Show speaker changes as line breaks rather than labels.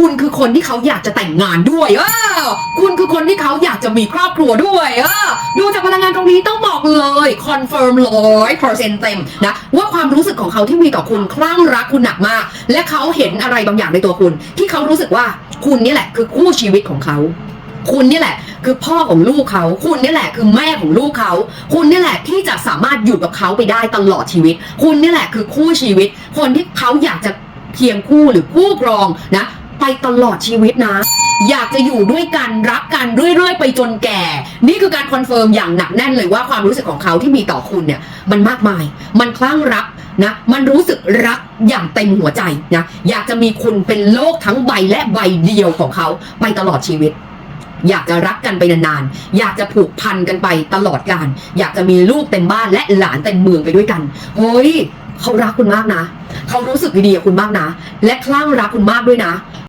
คุณคือคนที่เขาอยากจะแต่งงานด้วยเออคุณคือคนที่เขาอยากจะมีครอบครัวด้วยเออดูจากพลังงานตรงนี้ต้องบอกเลยคอนเฟิร์มร้อยเปอร์เซ็นต์เต็มนะว่าความรู้สึกของเขาที่มีต่อคุณคลั่งรักคุณหนักมาก และเขาเห็นอะไรบางอย่างในตัวคุณ ที่เขารู้สึกว่าคุณนี่แหละ คือคู่ชีวิตของเขาคุณนี่แหละ คือพ่อของลูกเขา คุณนี่แหละคือแม่ของลูกเขา คุณนี่แหละที่จะสามารถอยู่กับเขาไปได้ตลอดชีวิต คุณนี่แหละคือคู่ชีวิต คนที่เขาอยากจะเคียงคู่หรือคู่ครองนะ ไปตลอดชีวิตนะ อยากจะอยู่ด้วยกันรักกันเรื่อยๆ ไปจนแก่ นี่คือการคอนเฟิร์มอย่างหนักแน่นเลยว่าความรู้สึกของเขาที่มีต่อคุณเนี่ยมันมากมาย มันคลั่งรักนะมันรู้สึกรักอย่างเต็มหัวใจนะอยากจะมีคุณเป็นโลกทั้งใบและใบเดียวของเขาไปตลอดชีวิต อยากจะรักกันไปนานๆ อยากจะผูกพันกันไปตลอดกาลอยากจะมีลูกเต็มบ้านและหลานเต็มเมืองไปด้วยกันเฮ้ยเขารักคุณมากนะ เขารู้สึกดีๆกับคุณมากนะ และคลั่งรักคุณมากด้วยนะ